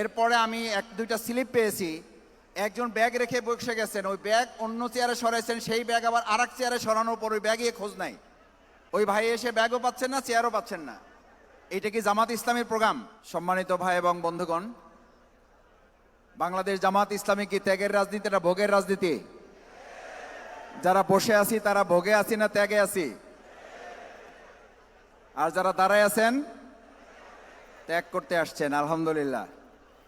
এরপরে আমি এক, দুইটা স্লিপ পেয়েছি। একজন ব্যাগ রেখে বসে গেছেন, ওই ব্যাগ অন্য চেয়ারে সরাইছেন, সেই ব্যাগ আবার আর এক চেয়ারে সরানোর পর ওই ব্যাগে খোঁজ নাই। ওই ভাই এসে ব্যাগও পাচ্ছেন না, চেয়ারও পাচ্ছেন না। এটা কি জামাত ইসলামের প্রোগ্রাম? সম্মানিত ভাই এবং বন্ধুগণ, বাংলাদেশ জামাত ইসলামী কি ত্যাগের রাজনীতি না ভোগের রাজনীতি? যারা বসে আছি, তারা ভোগে আছি না ত্যাগে আছি? আর যারা দাঁড়ায় আছেন, ত্যাগ করতে আসছেন, আলহামদুলিল্লাহ।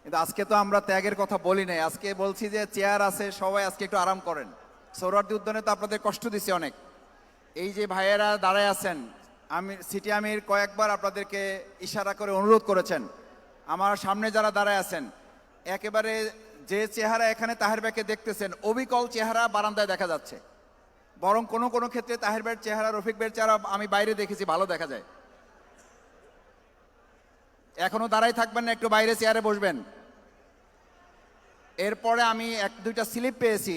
কিন্তু আজকে তো আমরা ত্যাগের কথা বলি নাই। আজকে বলছি যে চেয়ার আছে, সবাই আজকে একটু আরাম করেন। সৌরার্দি উদ্যানে তো আপনাদের কষ্ট দিছে অনেক। এই যে ভাইয়েরা দাঁড়ায় আছেন, আমি, সিটি আমির কয়েকবার আপনাদেরকে ইশারা করে অনুরোধ করেছেন। আমার সামনে যারা দাঁড়ায় আছেন, একেবারে যে চেহারা এখানে তাহের ব্যাকে দেখতেছেন, অবিকল চেহারা বারান্দায় দেখা যাচ্ছে। বরং কোনো কোনো ক্ষেত্রে তাহের ভাইয়ের চেহারা, রফিক ভাইয়ের চেহারা আমি বাইরে দেখেছি, ভালো দেখা যায়। এখনও দাঁড়াই থাকবেন না, একটু বাইরে চেয়ারে বসবেন। এরপরে আমি এক, দুইটা স্লিপ পেয়েছি।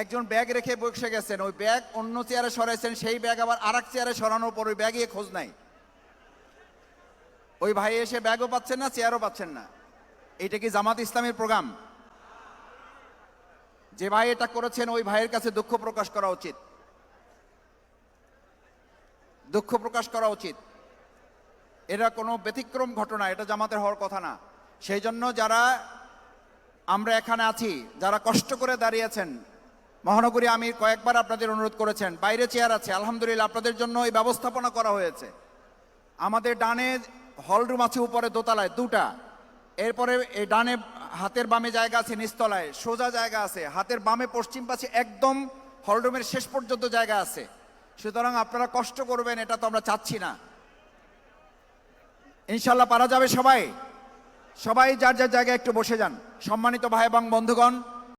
একজন ব্যাগ রেখে বসে গেছেন, ওই ব্যাগ অন্য চেয়ারে সরাইছেন, সেই ব্যাগ আবার আর চেয়ারে সরানোর পর ওই ব্যাগে খোঁজ নাই। ওই ভাই এসে ব্যাগও পাচ্ছেন না, চেয়ারও পাচ্ছেন না। এটা কি জামাত ইসলামের প্রোগ্রাম? যে ভাই এটা করেছেন, ওই ভাইয়ের কাছে দুঃখ প্রকাশ করা উচিত। দুঃখ প্রকাশ করা উচিত। এটা কোনো ব্যতিক্রম ঘটনা, এটা জামাতের হওয়ার কথা না। সেই জন্য যারা আমরা এখানে আছি, যারা কষ্ট করে দাঁড়িয়েছেন, মহানগরী আমি কয়েকবার আপনাদের অনুরোধ করেছেন, বাইরে চেয়ার আছে, আলহামদুলিল্লাহ আপনাদের জন্য এই ব্যবস্থাপনা করা হয়েছে। আমাদের ডানে হলরুম আছে, উপরে দোতলায়, দুটা। এরপরে এই ডানে হাতের বামে জায়গা আছে, নিচতলায়, সোজা জায়গা আছে, হাতের বামে পশ্চিম পাশে একদম হলরুমের শেষ পর্যন্ত জায়গা আছে। সুতরাং আপনারা কষ্ট করবেন, এটা তো আমরা চাচ্ছি না। ইনশাল্লাহ পারা যাবে সবাই। সবাই যার যার জায়গায় একটু বসে যান। সম্মানিত ভাই এবং বন্ধুগণ